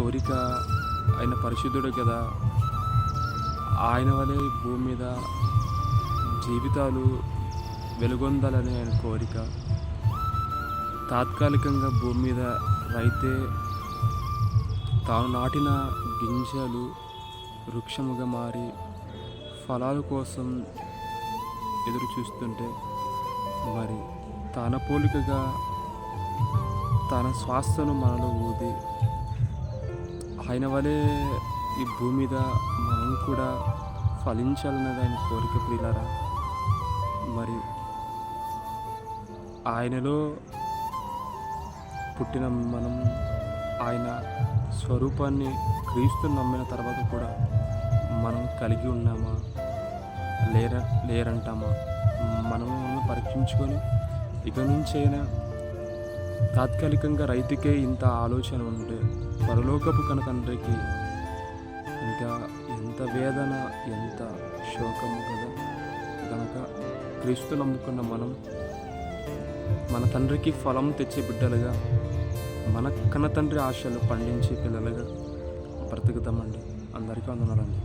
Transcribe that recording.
కోరిక ఆయన పరిశుద్ధుడు కదా. ఆయన వలె భూమి మీద జీవితాలు వెలుగొందాలనే ఆయన కోరిక. తాత్కాలికంగా భూమి మీద రైతే తాను నాటిన గింజలు వృక్షముగా మారి ఫలాల కోసం ఎదురు చూస్తుంటే మరి తన పోలికగా తన శ్వాసను మనలో ఊది ఆయన వలె ఈ భూమి మీద మనం కూడా ఫలించాలన్నది ఆయన కోరిక ప్రియులరా. మరి ఆయనలో పుట్టిన మనం ఆయన స్వరూపాన్ని క్రీస్తు నమ్మిన తర్వాత కూడా మనం కలిగి ఉన్నామా? లేర లేరంటామా? మనం పరీక్షించుకొని ఇక నుంచి అయినా తాత్కాలికంగా రైతుకే ఇంత ఆలోచన ఉంటే పరలోకపు కన తండ్రికి ఇంకా ఎంత వేదన ఎంత శోకము కదా? కనుక క్రీస్తు నమ్ముకున్న మనం మన తండ్రికి ఫలం తెచ్చే బిడ్డలుగా మన కన్న తండ్రి ఆశలు పండించే పిల్లలుగా బ్రతుకుతామండి అందరికీ వందనాలండి.